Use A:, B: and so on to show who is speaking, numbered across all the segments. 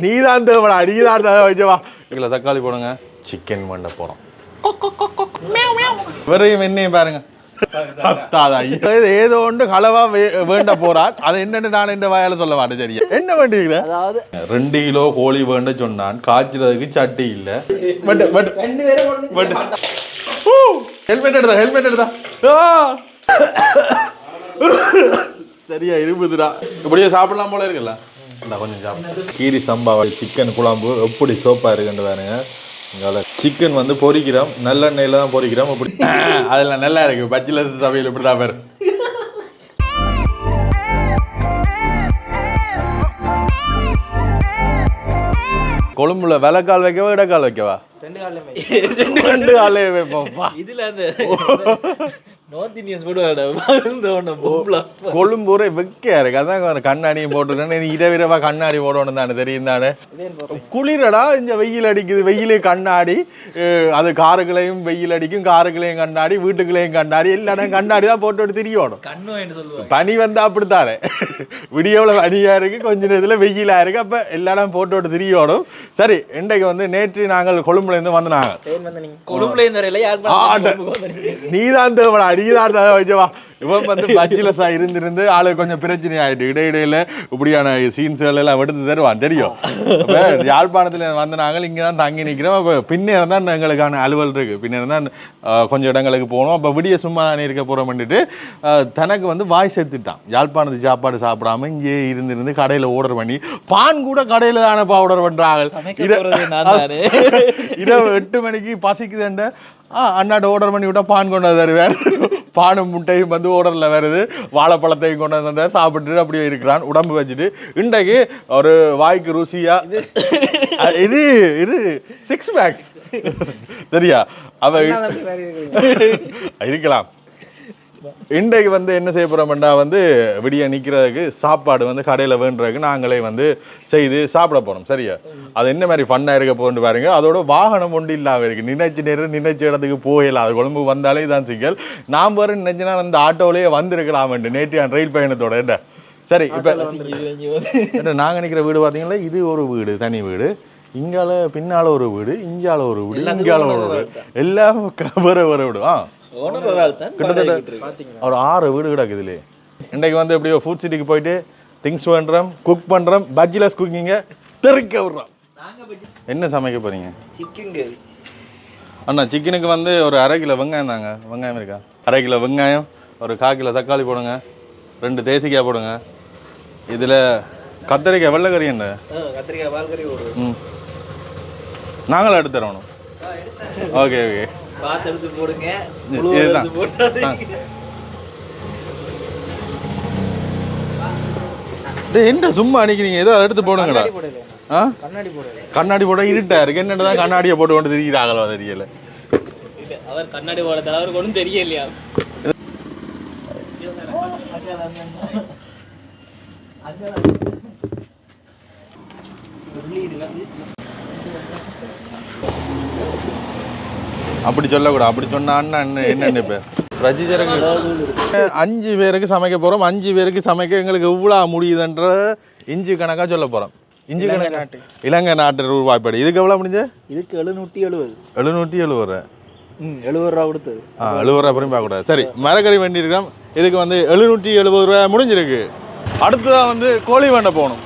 A: நீதான் தேவடா நீதான் தேவை வச்சவா இதுல தக்காளி போடுங்க. சிக்கன் பண்ண போறோம். வெறையும் என்னையும் பாருங்க. ஏதோ ஒன்று களவா வே- வேண்ட போறான் அது என்னன்னு நான் இந்த வாயால சொல்ல மாட்டேன் சரியா? என்ன வேண்டியது?
B: அதாவது
A: ரெண்டு கிலோ கோழி வேண்ட சொன்னான். காய்ச்சறதுக்கு சட்டி இல்ல. பட் பட் பட் ஹெல்மெட் எடுத்தா ஹெல்மெட் எடுத்தா! சரியா இருபதுடா. இப்படியே சாப்பிடலாம் போல இருக்குல்ல. இந்த கொஞ்சம் சாப்பிடு கீரி சம்பாவை சிக்கன் குழம்பு எப்படி சோப்பா இருக்குன்னு பாருங்க. இங்கால சிக்கன் வந்து பொரிக்கிறோம் நல்லெண்ணெயில தான் பொரிக்கிறோம் அப்படி அதுல நல்லா இருக்கு. பச்சில சமையல் இப்படி தான் பாரு. கொழும்புல வெலைக்கால் வைக்கவா இடக்கால் வைக்கவா?
B: ரெண்டு காலையுமே
A: ரெண்டு காலே வைப்போம்ப்பா.
B: இதுல நார்த் இந்தியன்ஸ் ஒண்ணு பொம்பளை
A: கொழும்பூரே வெக்கையா இருக்கு. அதான் ஒரு கண்ணாடியும் போட்டுருக்கேன். இரவிரவா கண்ணாடி போடணும் தானே தெரியும் தானே? குளிரடா இந்த வெயில் அடிக்குது. வெயிலே கண்ணாடி. அது காருக்குள்ளேயும் வெயில் அடிக்கும். காருக்குள்ளேயும் கண்ணாடி வீட்டுக்குள்ளேயும் கண்ணாடி. எல்லா கண்ணாடி தான் போட்டு திரியணும் பனி வந்தா அப்படித்தானே? விடியவுல பனியா இருக்கு கொஞ்ச நேரத்துல வெயிலா இருக்கு. அப்ப எல்லா இடம் போட்டு திரியணும் சரி இன்றைக்கு வந்து நேற்று நாங்கள் கொழும்புல இருந்து வந்து நாங்கள்
B: ஏன் வந்து நீங்க. கொழும்புல.
A: நீதான் தேவடா. நீதான் வச்சவா இவன் வந்து பச்சிலஸா இருந்திருந்து ஆளு கொஞ்சம் பிரச்சனை ஆயிட்டு இடையிடையில இப்படியான சீன்ஸ்கள் எல்லாம் எடுத்து தருவான் தெரியும். யாழ்ப்பாணத்துல வந்து நாங்கள் இங்க தான் தங்கி நிக்கிறோம். அப்ப பின்னேரம் தான் எங்களுக்கான அலுவல் இருக்கு. பின்னேரம் தான் கொஞ்சம் இடங்களுக்கு போகணும். அப்ப விடிய சும்மா தானே இருக்க போறோம்னுட்டு தனக்கு வந்து வாய் செத்துட்டான். யாழ்ப்பாணத்து சாப்பாடு சாப்பிடாம இங்கே இருந்திருந்து கடையில ஆர்டர் பண்ணி பான் கூட கடையில தானப்பா ஆர்டர் பண்றாங்க. இரவு எட்டு மணிக்கு பசிக்குதுண்ட ஆ அண்ணாட்ட ஆர்டர் பண்ணி விட்டா பான் கொண்டு வந்து தருவார். பானும் முட்டையும் வந்து ஆர்டர்ல வருது. வாழைப்பழத்தையும் கொண்டு வந்து சாப்பிட்டுட்டு அப்படியே இருக்கிறான். உடம்பு வச்சுட்டு. இன்றைக்கு ஒரு வாய்க்கு ருசியா அ, இது இது சிக்ஸ் பேக்ஸ் சரியா அவ இருக்கலாம். இன்றைக்கு வந்து என்ன செய்ய போறோம்டா வந்து விடிய நிக்கிறதுக்கு சாப்பாடு வந்து கடையில வேண்டுறதுக்கு நாங்களே வந்து செய்து சாப்பிட போறோம் சரியா? அது என்ன மாதிரி ஃபன்னா இருக்க போகுது பாருங்க. அதோட வாகனம் ஒன்று இல்லாம இருக்கு. நினைச்ச நேரம் நினைச்ச இடத்துக்கு போகல. அது கொழும்பு வந்தாலே தான் சிக்கல் நாம் வர நினைச்சுனா அந்த ஆட்டோலயே வந்திருக்கலாம் நேற்று ரயில் பயணத்தோட என்ன? சரி இப்ப என்ன நாங்க நிக்கிற வீடு பாத்தீங்களா? இது ஒரு வீடு தனி வீடு. இங்கால பின்னால ஒரு வீடு இங்கால ஒரு வீடு இங்கால ஒரு வீடு. எல்லாம் க- வேற வேற வீடு. ஆ. கிட்டத்தட்ட ஒரு ஆறு வீடு கிடக்குதுலே இன்றைக்கு வந்து எப்படியோ ஃபுட் சிட்டிக்கு போயிட்டு திங்ஸ் பண்ணுறோம் குக் பண்ணுறோம் பஜ்ஜிலஸ் குக்கிங்க தெறிக்க விட்றோம். என்ன சமைக்க
B: சிக்கன் கறி
A: அண்ணா சிக்கனுக்கு வந்து ஒரு அரை கிலோ வெங்காயம் தாங்க. வெங்காயம் இருக்கா? அரை கிலோ வெங்காயம் ஒரு கால் கிலோ தக்காளி போடுங்க ரெண்டு தேசிக்காய் போடுங்க. இதில் கத்தரிக்காய் வெள்ளைக்கறி என்ன?
B: கத்திரிக்காய் பால் கறி ஒரு
A: ம். நாங்களும் எடுத்து தரணும். Okay okay.
B: பார்த்து எடுத்து போடுங்க.
A: இதுதான். டேய் என்ன சும்மா அடிக்கிறீங்க? ஏதோ எடுத்து போடுங்கடா.
B: கண்ணாடி போடல
A: ஆ?
B: கண்ணாடி போடல
A: கண்ணாடி போட இருட்டா இருக்கு. என்னன்னு தான் கண்ணாடியை போட்டு கொண்டு திரிகிறாங்களோ தெரியல.
B: இல்ல அவர் கண்ணாடி போடல. அவருக்கு ஒன்றும் தெரியலையா?
A: அப்படி சொல்லக்கூடாது. அப்படி சொன்னான்னா என்ன நினைப்பேன் ரஜிஜரங்க அஞ்சு பேருக்கு சமைக்க போறோம். அஞ்சு பேருக்கு சமைக்க எங்களுக்கு எவ்வளோ முடியுதுன்ற இஞ்சி கணக்கா சொல்ல போறோம். இஞ்சி கணக்கு இலங்கை நாட்டு ரூபாய்ப்படி இதுக்கு எவ்வளோ முடிஞ்ச
B: இதுக்கு எழுநூற்றி எழுபது
A: எழுநூற்றி எழுபது
B: ம் எழுபது ரூபா கொடுத்தது.
A: ஆ எழுபது ரூபா அப்புறம் பார்க்கக்கூடாது. சரி மரக்கறி வேண்டியிருக்கோம் இதுக்கு வந்து எழுநூற்றி எழுபது ரூபா முடிஞ்சிருக்கு. அடுத்ததான் வந்து கோழி வேண்ட போகணும்.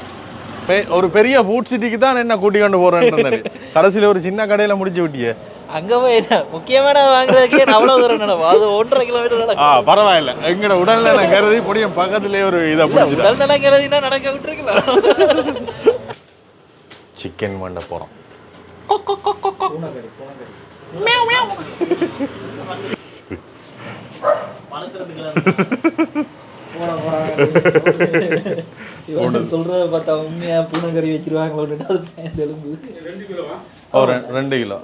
A: ஒரு பெரிய ஃபுட் சிட்டிக்கு தான் என்ன கூட்டி கொண்டு போறேன்னு கடைசியில் ஒரு சின்ன கடையில் முடிச்சு விட்டியே.
B: அங்க போய் என்ன? முக்கியமான வாங்குறதுக்கே அவ்வளவு தூரம் நடக்கும் அது ஒன்றரை கிலோமீட்டர் நடக்கும்.
A: பரவாயில்ல. எங்களோட உடல்ல நான் கருதி முடியும் பக்கத்துலயே ஒரு இதை
B: இல்ல,
A: பிடிச்சிட்டேன்.
B: உடல் நலம் கருதினா நடக்க விட்டுருக்கலாம்.
A: சிக்கன் பண்ண போறோம்.
B: சொல்றத பார்த்தா உண்மையா பூனை கறி வச்சிருவாங்களோன்னு அது
A: ரெண்டு கிலோ.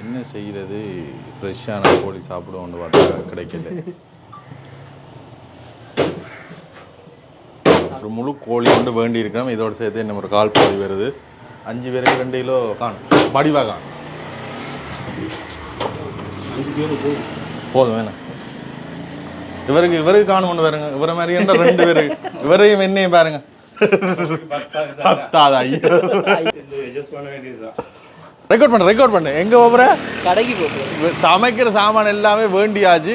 A: என்ன செய்யறது ஃப்ரெஷ்ஷான கோழி சாப்பிடுவோம்னு பார்த்தா கிடைக்கல. ஒரு முழு கோழி கொண்டு வேண்டி இருக்கிறோம். இதோட சேர்த்து நம்ம ஒரு கால் கோழி வருது. அஞ்சு பேருக்கு ரெண்டு கிலோ காணும் வடிவா காணும் போதும் வேணாம். இவருக்கு இவருக்கு காணும் பாருங்க இவரை மாதிரி என்ன ரெண்டு பேருக்கு இவரையும் என்னையும் பாருங்க. பத்தாதா? ஐயோ ரெக்கார்ட் பண்ணு ரெக்கார்ட் பண்ணு. எங்க போற?
B: கடைக்கு போட்டு
A: சமைக்கிற சாமான் எல்லாமே வேண்டியாச்சு.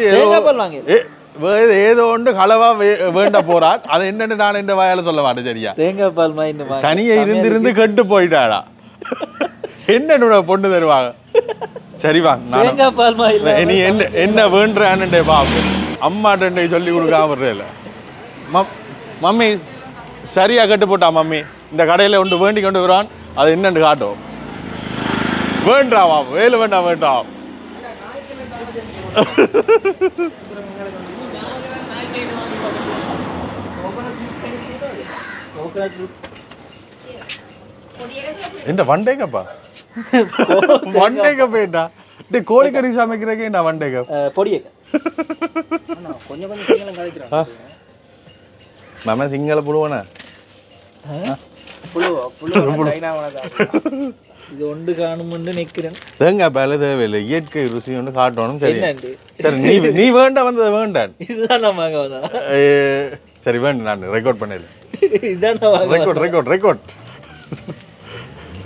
A: ஏதோ ஒன்று களவா வே- வேண்ட போறான் அது என்னன்னு நான் இந்த வாயால சொல்ல மாட்டேன் சரியா?
B: தேங்காய் பால் மாதிரி
A: தனியா இருந்து இருந்து கெட்டு போயிட்டாடா என்னோட பொண்ணு தருவாங்க சரி வா நான்
B: தேங்காய் பால் மாதிரி
A: நீ என்ன என்ன வேண்டான்டே பாப்பு அம்மாட்டே சொல்லி கொடுக்காம மம்மி சரியா கட்டு போட்டா மம்மி. இந்த கடையில் ஒன்று வேண்டி கொண்டு வருவான் அது என்னன்னு காட்டும். வேண்டாமா வேலை வேண்டாம் வேண்டாம் என்ன வண்டே கப்பா வண்டே கப்பேண்டா டே கோழிக்கறி சமைக்கிறக்கே நான் வண்டே கப்
B: பொடியை
C: கொஞ்சம் கொஞ்சம்
A: நம்ம
C: புழுவா புழுவா சைனாவோட
B: இது ஒன்று காணுமென்று நிற்கிறேன்
A: தேங்காய் பேல தேவையில்லை இயற்கை ருசி ஒன்று காட்டணும் சரி சரி நீ நீ வேண்டாம் வந்தது வேண்டான்
B: இதுதான்
A: ஏ, சரி வேண்டாம் நான் ரெக்கார்ட் பண்ணிடல
B: இதுதான்
A: ரெக்கார்ட் ரெக்கார்ட் ரெக்கார்ட்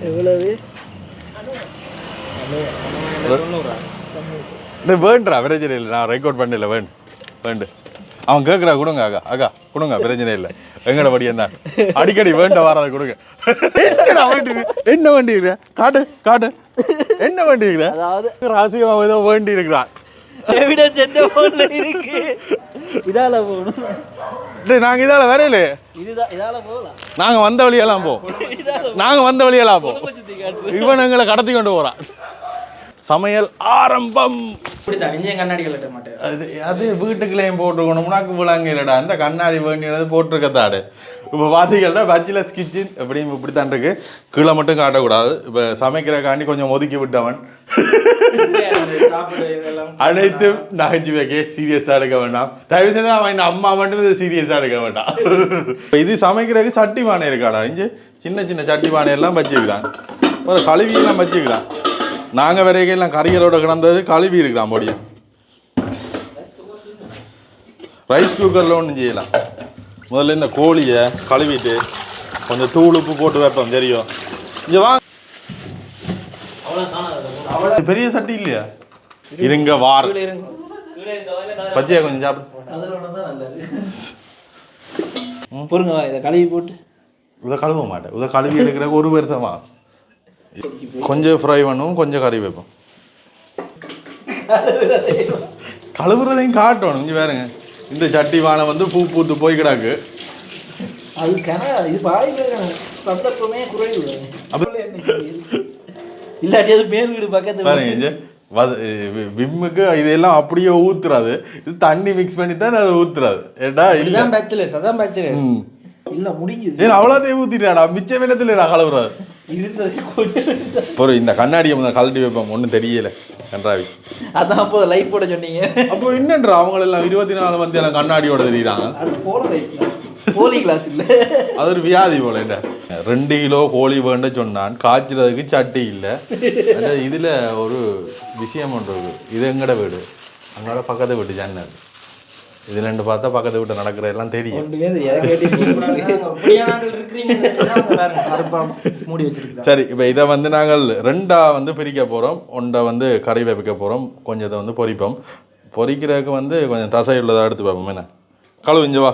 B: எவ்வளவு
A: வேண்டா இல்லை நான் ரெக்கார்ட் பண்ணல வேண்டு வேண்டு அவன் கேட்குறா கொடுங்க அக்கா அக்கா கொடுங்க பிரச்சனை இல்லை. எங்கட வடி என்ன? அடிக்கடி வேண்ட வராத கொடுங்க. என்ன வேண்டி இருக்கிற காட்டு காட்டு. என்ன வேண்டி இருக்கிற
B: அதாவது
A: ராசியமாக ஏதோ வேண்டி இருக்கிறான்
B: எவிடன்ஸ் எந்த போன்ல இருக்கு? இதால போகணும்
A: டேய் நாங்கள் இதால் வரையிலே
B: இதுதான் இதால போகலாம்.
A: நாங்கள் வந்த வழியெல்லாம் போ. நாங்கள் வந்த வழியெல்லாம் போ. இவன் எங்களை கடத்தி கொண்டு போகிறான் சமையல் ஆரம்பம். அது அது வீட்டுக்குள்ளேயும் போட்டுருக்கணும். உனக்கு விளாங்க இல்லைடா அந்த கண்ணாடி வேண்டியது போட்டிருக்கத்தாடு. இப்போ பார்த்தீங்கன்னா பேச்சுலர்ஸ் கிச்சன் எப்படியும் இப்படி தான் இருக்கு. கீழே மட்டும் காட்டக்கூடாது. இப்போ சமைக்கிறக்காண்டி கொஞ்சம் ஒதுக்கி விட்டவன். அனைத்தும் நகைச்சுவைக்கே சீரியஸாக எடுக்க வேண்டாம் தயவு செய்து அவன் இந்த அம்மா மட்டும் இது சீரியஸாக எடுக்க வேண்டாம் இப்ப இது சமைக்கிறதுக்கு சட்டி பானை இருக்காடா. இங்கே சின்ன சின்ன சட்டி பானை எல்லாம் வச்சுக்கிறான். ஒரு கழுவி எல்லாம் வச்சுக்கிறான். நாங்கள் வரைக்கும் கறிகளோட கிடந்தது கழுவி இருக்கிறான் பொடியை ரைஸ் குக்கரில் ஒன்றும் செய்யலாம் முதல்ல இந்த கோழியை கழுவிட்டு கொஞ்சம் தூள் உப்பு போட்டு வைப்போம் தெரியும். இங்கே வா இது பெரிய சட்டி இல்லையா? இருங்க வார். பச்சையா கொஞ்சம் சாப்பிடு.
B: வா இதை கழுவி போட்டு.
A: இதை கழுவ மாட்டேன். இதை கழுவி எடுக்கிற ஒரு வருஷமா. கொஞ்சம் ஃப்ரை பண்ணுவோம் கொஞ்சம் கறி வைப்போம். கழுவுறதையும் காட்டணும் இங்கே பாருங்க. இந்த சட்டி வானை வந்து பூ பூத்து போய் கிடக்கு.
B: அது கன இது பாய் சந்தர்ப்பமே குறைவு. இல்லாட்டி அது மேல் வீடு பக்கத்து
A: பாருங்க விம்முக்கு இதெல்லாம் அப்படியே ஊத்துறாது. இது தண்ணி மிக்ஸ் பண்ணி தான் அது ஊத்துறாது. ஏடா
C: இதுதான் பேச்சுலர்ஸ் அதான் பேச்சுலர்ஸ்
A: ம்.
B: இல்ல முடிஞ்சது.
A: ஏன் அவ்வளோத்தையும் ஊத்திட்டாடா மிச்ச வினத்துல நான் ஒரு இந்த கண்ணாடியை முதல்ல கழட்டி வைப்போம். ஒன்றும் தெரியல. கன்றாவி
B: அதான் அப்போ லைட் போட சொன்னீங்க.
A: அப்போ என்னன்றா? அவங்க எல்லாம் இருபத்தி நாலு மந்தி எல்லாம் கண்ணாடியோட தெரியுறாங்க
B: அது போல கிளாஸ் இல்ல.
A: அது ஒரு வியாதி போல என்ன ரெண்டு கிலோ கோழி வேண்ட சொன்னான். காய்ச்சறதுக்கு சட்டி இல்லை. அது இதுல ஒரு விஷயம் ஒன்று இது எங்கட வீடு? அங்கோட பக்கத்து வீட்டு ஜன்னல் இதுல ரெண்டு பார்த்தா பக்கத்து வீட்டு நடக்கிற எல்லாம் தெரியும். சரி இப்போ இதை வந்து நாங்கள் ரெண்டா வந்து பிரிக்க போகிறோம் ஒன்றை வந்து கறி வைக்க போகிறோம் கொஞ்சத்தை வந்து பொரிப்போம். பொரிக்கிறதுக்கு வந்து கொஞ்சம் தசை உள்ளதாக எடுத்து பார்ப்போம் என்ன? கழுவு இங்க வா.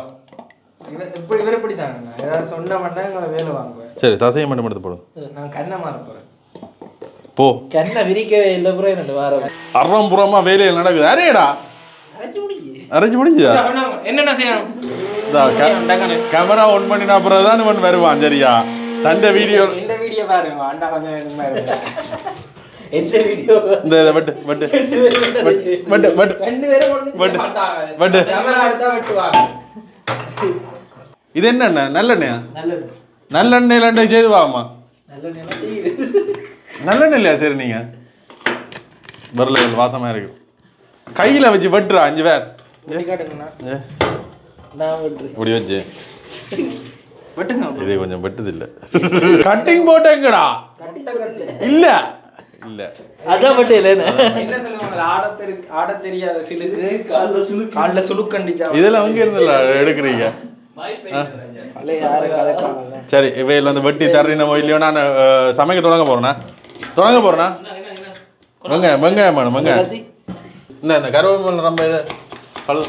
C: இப்படி தாங்க. ஏதாவது சொன்ன மாட்டேன் எங்களை வேலை வாங்குவேன்
A: சரி தசையை மட்டும் எடுத்து போடும்
C: நான் கண்ணை மாற போறேன்.
A: போ.
B: கண்ணை விரிக்கவே இல்லை ப்ரோ ரெண்டு வாரம்.
A: அறம் புறமா வேலையில் நடக்குது. அரேடா அரைஞ்சு முடிஞ்சா
C: என்னென்ன செய்யணும்?
A: கேமரா ஒன் பண்ணினா அப்புறம் தான் இவன் வருவான் சரியா தண்ட வீடியோ
C: இந்த வீடியோ பாருங்க அண்டா கொஞ்சம்
B: எந்த வீடியோ
A: இந்த
C: ரெண்டு பேரும்
A: பட்டு. பட்டு.
C: கேமரா எடுத்தா வெட்டுவாங்க
A: இது என்னென்ன நல்லெண்ணெயா? நல்லெண்ணெய். செய்து வாமா? நல்லெண்ணெய் இல்லையா சரி நீங்க வரல வாசமா இருக்கு. கையில வச்சு வெட்டுறா அஞ்சு பேர்.
C: இப்படி
A: வச்சு. இது கொஞ்சம் வெட்டுது இல்ல கட்டிங் போட்டேங்கடா இல்ல. இல்லை.
B: அதான் மட்டும் இல்லைன்னு.
C: என்ன சொல்லுவாங்க ஆட தெரி ஆட தெரியாத சிலுக்கு கால்ல சுளுக்கு. கால்ல சுளுக்கண்டிச்சா
A: இதெல்லாம் அங்கே இருந்து எடுக்கிறீங்க? சரி இவையில் வந்து வெட்டி தர்றீனமோ இல்லையோ நான் சமைக்க தொடங்க போறேண்ணா தொடங்க போறேண்ணா வெங்காயம் வெங்காயம் வேணும் வெங்காயம். இந்த இந்த கருவேப்பிலை ரொம்ப இது கல்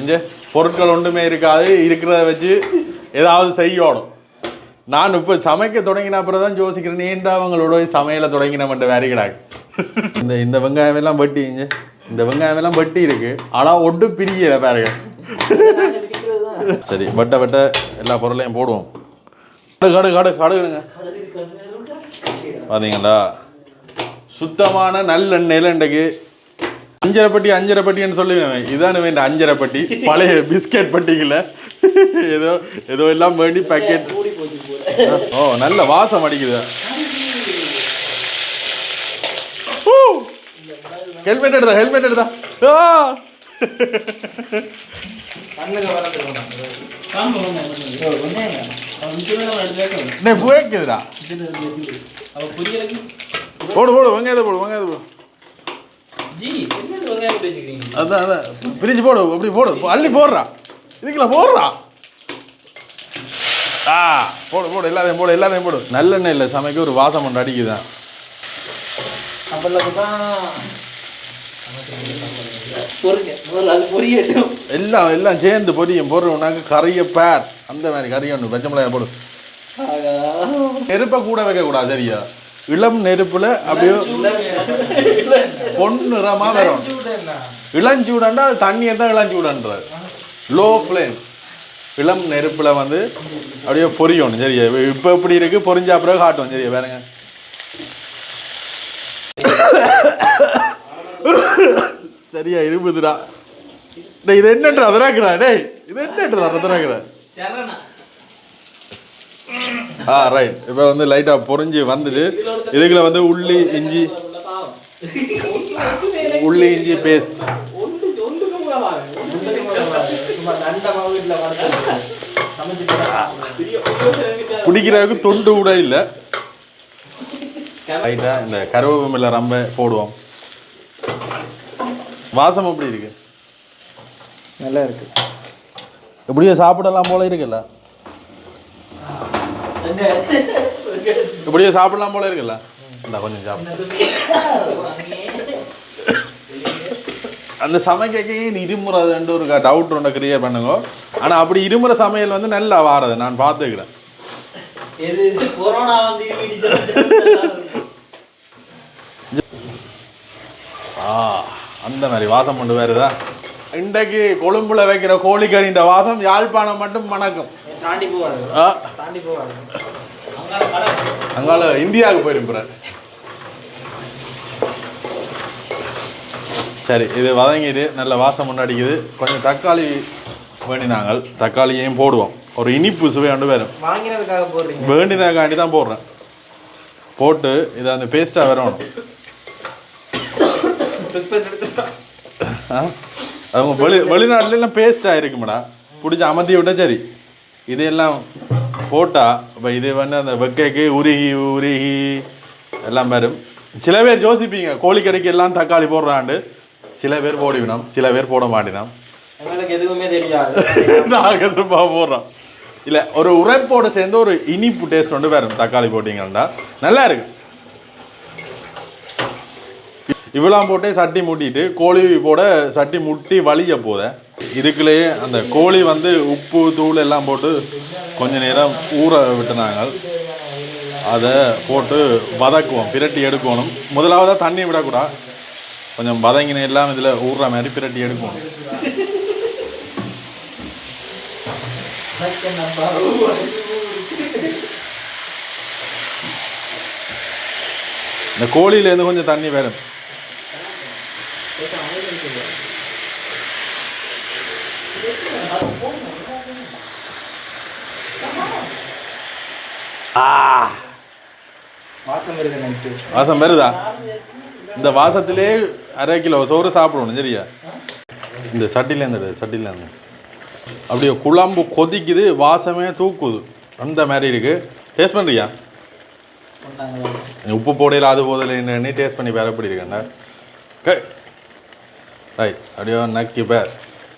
A: இந்த பொருட்கள் ஒன்றுமே இருக்காது இருக்கிறத வச்சு ஏதாவது செய்யணும். நான் இப்போ சமைக்க தொடங்கின அப்புறம் தான் யோசிக்கிறேன் நீண்ட அவங்களோட சமையலை தொடங்கினமன்ற வேறு கிடாக்கு இந்த இந்த வெங்காயம் எல்லாம் வெட்டி இந்த வெங்காயம் எல்லாம் வெட்டி இருக்கு. ஆனால் ஒட்டு பிரியல பாருங்க. சரி வெட்ட வெட்ட எல்லா பொருளையும் போடுவோம். கடு கடு கடு கடுகுங்க பார்த்தீங்களா சுத்தமான நல்லெண்ணெயில் இன்றைக்கு அஞ்சரை பட்டி அஞ்சரை பட்டின்னு சொல்லுவேன் இதான் வேண்ட அஞ்சரை பட்டி பழைய பிஸ்கெட் பட்டிக்கல ஏதோ ஏதோ எல்லாம் வேண்டி பேக்கெட் ஓ நல்ல வாசம் அடிக்குது. ஹெல்மெட் எடுதா ஹெல்மெட் எடுதா போடு போடு வெங்காயத்தை போடு வெங்காயத்தை போடு
B: ஜி என்ன வெங்காயம் பேசிக்கிறீங்க
A: அதான் அதான். பிரிஞ்சு போடு அப்படி போடு. அள்ளி போடுறா. இதுக்குள்ள போடுறா. ஆ போடு போடு எல்லாத்தையும் போடு எல்லாத்தையும் போடு. நல்லெண்ணெய் இல்லை சமைக்க ஒரு வாசம் ஒன்று அடிக்குதான் எல்லாம் எல்லாம் சேர்ந்து பொரியும் போடுறோம்னாக்க கறிய பேர். அந்த மாதிரி கறி ஒன்று பச்சை மிளகாய் போடு. நெருப்பை கூட வைக்கக்கூடாது சரியா? இளம் நெருப்புல அப்படியே பொன்னிறமா வரும். இளஞ்சூடண்டா அது தண்ணியை தான் இளஞ்சூடன்றார். லோ ஃப்ளேம் இளம் நெருப்புல வந்து அப்படியே பொரியணும் சரியா இப்போ எப்படி இருக்கு? பொரிஞ்ச பிறகு காட்டும். சரியா வேறங்க சரியா இருபதுடா. டேய் இது என்னன்றா அதராக்குறா டேய் இது என்னன்றா அதராக்குறா ஆ ரைட் இப்போ வந்து லைட்டாக பொரிஞ்சு வந்துட்டு இதுக்குள்ள வந்து உள்ளி இஞ்சி.
B: உள்ள
A: இஞ்சி பேஸ்ட் குடிக்கிறதுக்கு தொண்டு கூட இல்லை. லைட்டாக இந்த கருவேப்பிலை ரொம்ப போடுவோம். வாசம் எப்படி இருக்கு?
C: நல்லா இருக்கு.
A: இப்படியே சாப்பிடலாம் போல இருக்குல்ல. இப்படியே சாப்பிடலாம் போல இருக்குல்ல. இந்த கொஞ்சம் சாப்பிடு. அந்த சமைக்க இருமுறதுன்ற ஒரு டவுட் ஒன்று கிரியேட் பண்ணுங்க. ஆனால் அப்படி இருமுறை சமையல் வந்து நல்லா வாரது. நான் பார்த்துக்கிறேன். ஆ அந்த மாதிரி வாசம் கொண்டு வருதா இன்றைக்கு கொழும்புல வைக்கிற கோழிக்கறின்ற வாசம் யாழ்ப்பாணம் மட்டும் மணக்கும்.
B: அங்கால
A: இந்தியாவுக்கு போயிடும் பிற சரி இது வதங்கிது நல்ல வாசம் முன்னாடிக்குது கொஞ்சம் தக்காளி வேண்டினாங்க தக்காளியையும் போடுவோம். ஒரு இனிப்பு சுவையாண்டு வரும். வேண்டினதுக்காண்டி தான் போடுறேன். போட்டு இதை அந்த பேஸ்ட்டாக வரணும்? அவங்க வெளி வெளிநாட்டுல எல்லாம் பேஸ்டாக இருக்குமாடா பிடிச்சி அமர்த்தி விட்டா சரி. இதெல்லாம் போட்டால் இப்போ இது வந்து அந்த வெக்கைக்கு உருகி உருகி எல்லாம் வரும். சில பேர் யோசிப்பீங்க கோழிக்கறிக்கு எல்லாம் தக்காளி போடுறாண்டு. சில பேர் போடுவினோம் சில பேர் போட மாட்டினோம்
C: எங்களுக்கு எதுவுமே தெரியாது.
A: நாங்கள் சும்மா போடுறோம். இல்லை ஒரு உரைப்போட சேர்ந்து ஒரு இனிப்பு டேஸ்ட் வந்து வரும் தக்காளி போட்டிங்கன்னா நல்லா இருக்கு. இவெல்லாம் போட்டே சட்டி மூட்டிட்டு கோழி போட சட்டி முட்டி வலிய போதேன் இதுக்குள்ளேயே அந்த கோழி வந்து உப்பு தூள் எல்லாம் போட்டு கொஞ்ச நேரம் ஊற விட்டுனாங்க. அதை போட்டு வதக்குவோம் பிரட்டி எடுக்கணும். முதலாவதாக தண்ணி விடக்கூடாது. கொஞ்சம் வதங்கின எல்லாம் இதில் ஊறுற மாதிரி பிரட்டி எடுக்கணும். இந்த கோழியிலேருந்து கொஞ்சம் தண்ணி வரும் ஆ
C: வாசம் இருக்கு நைட்டு.
A: வாசம் வருதா? இந்த வாசத்திலே அரை கிலோ சோறு சாப்பிடணும் சரியா? இந்த சட்டிலேருந்து சட்டிலேருந்து அப்படியே குழம்பு கொதிக்குது வாசமே தூக்குது. அந்த மாதிரி இருக்கு. டேஸ்ட் பண்ணுறியா உப்பு போடையில் அது போதில் என்னன்னு டேஸ்ட் பண்ணி வேறு எப்படி இருக்கேன்டா ரைட் அப்படியோ நக்கி பேர்.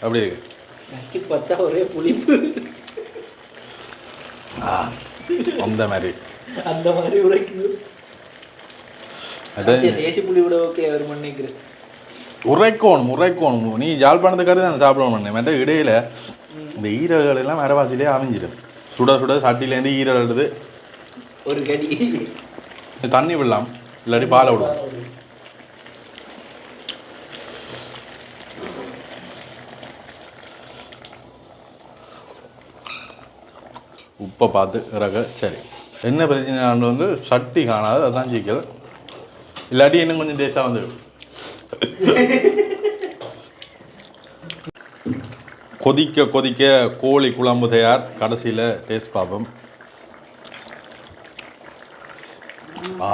A: அப்படி. இருக்கு
B: நக்கி பார்த்தா ஒரே புளிப்பு.
A: அந்த மாதிரி.
B: அந்த மாதிரி உரைக்குது. தேசி புளி விட ஓகே அவர் மன்னிக்கிறேன்.
A: உரைக்கோணும் உரைக்கோணும். நீ ஜாழ்ப்பாணத்துக்காரு தான் சாப்பிடணும் மற்ற இடையில இந்த ஈரல்கள் எல்லாம் வரவாசிலே அமைஞ்சிடும் சுட சுட சட்டிலேருந்து ஈரல் எடுத்து
B: ஒரு கடி.
A: தண்ணி விடலாம். இல்லாட்டி பாலை விடுவோம் உப்பை பார்த்து இறக்க சரி. என்ன பிரச்சனை வந்து சட்டி காணாது அதான் ஜிக்கல் இல்லாட்டி இன்னும் கொஞ்சம் டேஸ்டாக வந்து கொதிக்க கொதிக்க கோழி குழம்பு தயார். கடைசியில் டேஸ்ட் பார்ப்போம். ஆ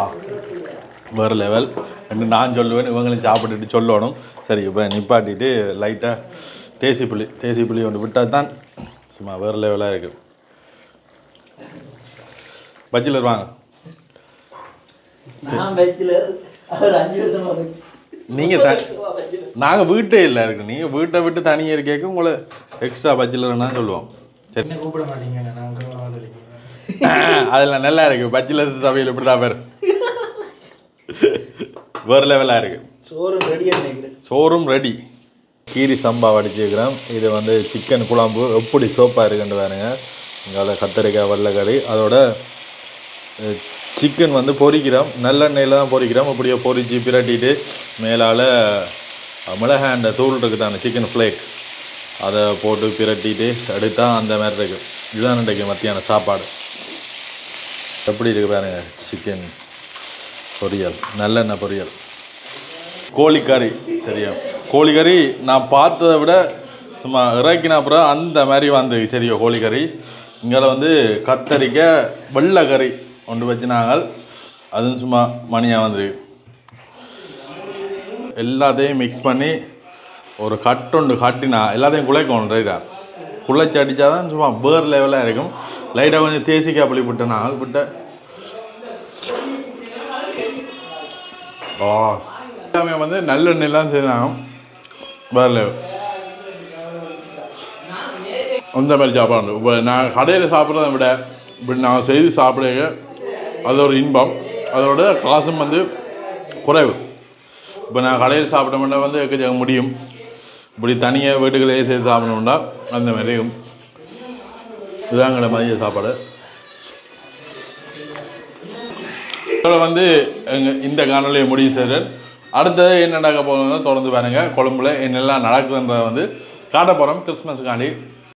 A: வேறு லெவல் என்று நான் சொல்லுவேன் இவங்களும் சாப்பிட்டுட்டு சொல்லணும். சரி இப்போ நிப்பாட்டிட்டு லைட்டாக தேசி புளி தேசி புளி ஒன்று விட்டால் தான் சும்மா வேறு லெவலாக இருக்குது பச்சிலர் வாங்க. த நாங்கள் வீட்டே இல்லை இருக்கு. நீங்கள் வீட்டை விட்டு தனியாக இருக்கேக்கு உங்களை எக்ஸ்ட்ரா பச்சிலர்னா சொல்லுவோம். அதில் நல்லா இருக்கு. பச்சிலர் சபையில் இப்படி தான் பேர். வேறு லெவலாக இருக்குது
B: சோறு ரெடியா நினைக்கிறேன்.
A: சோறும் ரெடி கீரி சம்பா வடிச்சிருக்கிறோம். இது வந்து சிக்கன் குழம்பு. எப்படி சோப்பாக இருக்குன்னு பாருங்க. இங்கால கத்தரிக்காய் வெள்ளைக்கறி அதோட சிக்கன் வந்து பொறிக்கிறோம் நல்லெண்ணெயில் தான் பொறிக்கிறோம் அப்படியே பொறிச்சு பிரட்டிட்டு மேலால் மிளகாய் அந்த தூள் இருக்குது அந்த சிக்கன் ஃப்ளேக்ஸ் அதை போட்டு பிரட்டிட்டு எடுத்தால் அந்த மாதிரி இருக்கு. இதுதான் இன்றைக்கு மத்தியான சாப்பாடு. எப்படி இருக்கு பாருங்க சிக்கன் பொரியல். நல்லெண்ணெய் பொரியல். கோழிக்கறி. சரியா? கோழிக்கறி நான் பார்த்ததை விட சும்மா இறக்கின அப்புறம் அந்த மாதிரி வந்து சரியா கோழிக்கறி? இங்கே வந்து கத்தரிக்காய் வெள்ளைக்கறி ஒன்று வச்சுனாங்க அதுவும் சும்மா மணியாக வந்து எல்லாத்தையும் மிக்ஸ் பண்ணி ஒரு கட்டுண்டு கட்டினா எல்லாத்தையும் குழைக்கணும் ரைட்டா குழைச்சி அடித்தா தான் சும்மா பேர் லெவலாக இருக்கும். லைட்டாக கொஞ்சம் தேசிக்காய் புளி விட்டேன் நான் விட்ட ஓ எல்லாமே வந்து நல்லெண்ணெய்லாம் செய்யலாம். பேர் level. அந்த மாதிரி சாப்பாடு இப்போ நான் கடையில் சாப்பிட்றத விட இப்படி நான் செய்து சாப்பிட அது ஒரு இன்பம். அதோட காசும் வந்து குறைவு. இப்போ நான் கடையில் சாப்பிட்டோம்னா வந்து எக்கச்சக்க முடியும்? இப்படி தனியாக வீட்டுகளே செய்து சாப்பிடணும்னா அந்த மாதிரியும் இருக்கும். இதாங்கிற மதிய சாப்பாடு. இதோட வந்து எங்கள் இந்த காணொலியை முடிவு செய்கிறேன். அடுத்தது என்ன நடக்க போகுதுன்னு தொடர்ந்து பாருங்க. கொழும்புல என்னெல்லாம் நடக்குதுன்றதை வந்து காட்ட போகிறோம் கிறிஸ்மஸுக்காண்டி